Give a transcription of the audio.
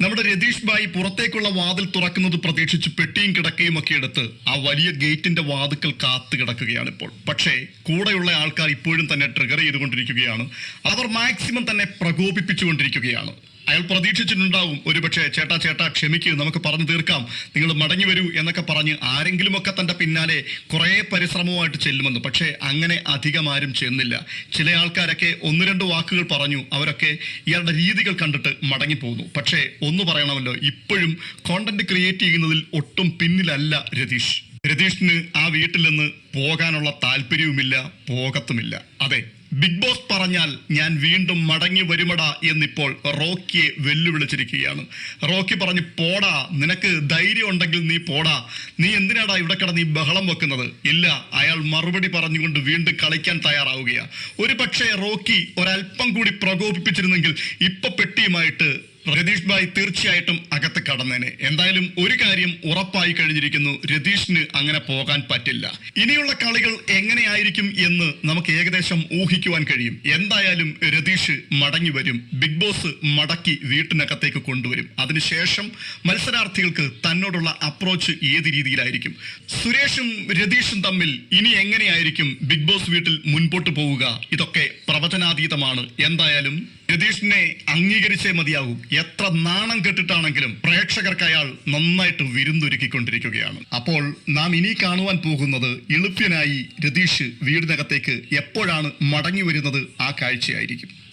നമ്മുടെ രതീഷ് ഭായി പുറത്തേക്കുള്ള വാതിൽ തുറക്കുന്നത് പ്രതീക്ഷിച്ച് പെട്ടിയും കിടക്കയും ഒക്കെ എടുത്ത് ആ വലിയ ഗേറ്റിന്റെ വാതുക്കൽ കാത്തു കിടക്കുകയാണ് ഇപ്പോൾ. പക്ഷേ കൂടെയുള്ള ആൾക്കാർ ഇപ്പോഴും തന്നെ ട്രിഗർ ചെയ്തുകൊണ്ടിരിക്കുകയാണ്. അവർ മാക്സിമം തന്നെ പ്രകോപിപ്പിച്ചുകൊണ്ടിരിക്കുകയാണ്. അയാൾ പ്രതീക്ഷിച്ചിട്ടുണ്ടാവും. ഒരുപക്ഷെ ചേട്ടാ ചേട്ടാ ക്ഷമിക്കൂ നമുക്ക് പറഞ്ഞു തീർക്കാം. നിങ്ങൾ മടങ്ങി വരൂ എന്നൊക്കെ പറഞ്ഞ് ആരെങ്കിലുമൊക്കെ തന്റെ പിന്നാലെ കുറേ പരിശ്രമവുമായിട്ട് ചെല്ലുമെന്ന്. പക്ഷേ അങ്ങനെ അധികം ആരും ചെന്നില്ല. ചില ആൾക്കാരൊക്കെ ഒന്ന് രണ്ട് വാക്കുകൾ പറഞ്ഞു. അവരൊക്കെ ഇയാളുടെ രീതികൾ കണ്ടിട്ട് മടങ്ങിപ്പോകുന്നു പക്ഷേ ഒന്ന് പറയണമല്ലോ ഇപ്പോഴും കോണ്ടന്റ് ക്രിയേറ്റ് ചെയ്യുന്നതിൽ ഒട്ടും പിന്നിലല്ല രതീഷ്. രതീഷിന് ആ വീട്ടിൽ നിന്ന് പോകാനുള്ള താല്പര്യവുമില്ല പോകത്തുമില്ല. അതെ ബിഗ് ബോസ് പറഞ്ഞാൽ ഞാൻ വീണ്ടും മടങ്ങി വരുമടാ എന്നിപ്പോൾ റോക്കിയെ വെല്ലുവിളിച്ചിരിക്കുകയാണ്. റോക്കി പറഞ്ഞു പോടാ നിനക്ക് ധൈര്യം ഉണ്ടെങ്കിൽ നീ പോടാ. നീ എന്തിനാടാ ഇവിടെ കിടന്ന് ഈ ബഹളം വെക്കുന്നത്? ഇല്ല അയാൾ മറുപടി പറഞ്ഞുകൊണ്ട് വീണ്ടും കളിക്കാൻ തയ്യാറാവുകയാ. ഒരു പക്ഷേ റോക്കി ഒരല്പം കൂടി പ്രകോപിപ്പിച്ചിരുന്നെങ്കിൽ ഇപ്പൊ പെട്ടിയുമായിട്ട് രതീഷ് ഭായ് തീർച്ചയായിട്ടും അകത്ത് കടന്നേനെ. എന്തായാലും ഒരു കാര്യം ഉറപ്പായി കഴിഞ്ഞിരിക്കുന്നു രതീഷിന് അങ്ങനെ പോകാൻ പറ്റില്ല. ഇനിയുള്ള കളികൾ എങ്ങനെയായിരിക്കും എന്ന് നമുക്ക് ഏകദേശം ഊഹിക്കുവാൻ കഴിയും. എന്തായാലും രതീഷ് മടങ്ങി വരും. ബിഗ് ബോസ് മടക്കി വീട്ടിനകത്തേക്ക് കൊണ്ടുവരും. അതിനുശേഷം മത്സരാർത്ഥികൾക്ക് തന്നോടുള്ള അപ്രോച്ച് ഏത് രീതിയിലായിരിക്കും. സുരേഷും രതീഷും തമ്മിൽ ഇനി എങ്ങനെയായിരിക്കും ബിഗ് ബോസ് വീട്ടിൽ മുൻപോട്ട് പോവുക? ഇതൊക്കെ പ്രവചനാതീതമാണ്. എന്തായാലും രതീഷിനെ അംഗീകരിച്ചേ മതിയാകും. എത്ര നാണം കെട്ടിട്ടാണെങ്കിലും പ്രേക്ഷകർക്ക് അയാൾ നന്നായിട്ട് വിരുന്നൊരുക്കിക്കൊണ്ടിരിക്കുകയാണ്. അപ്പോൾ നാം ഇനി കാണുവാൻ പോകുന്നത് എളുപ്പ്യനായി രതീഷ് വീടിനകത്തേക്ക് എപ്പോഴാണ് മടങ്ങി വരുന്നത് ആ കാഴ്ചയായിരിക്കും.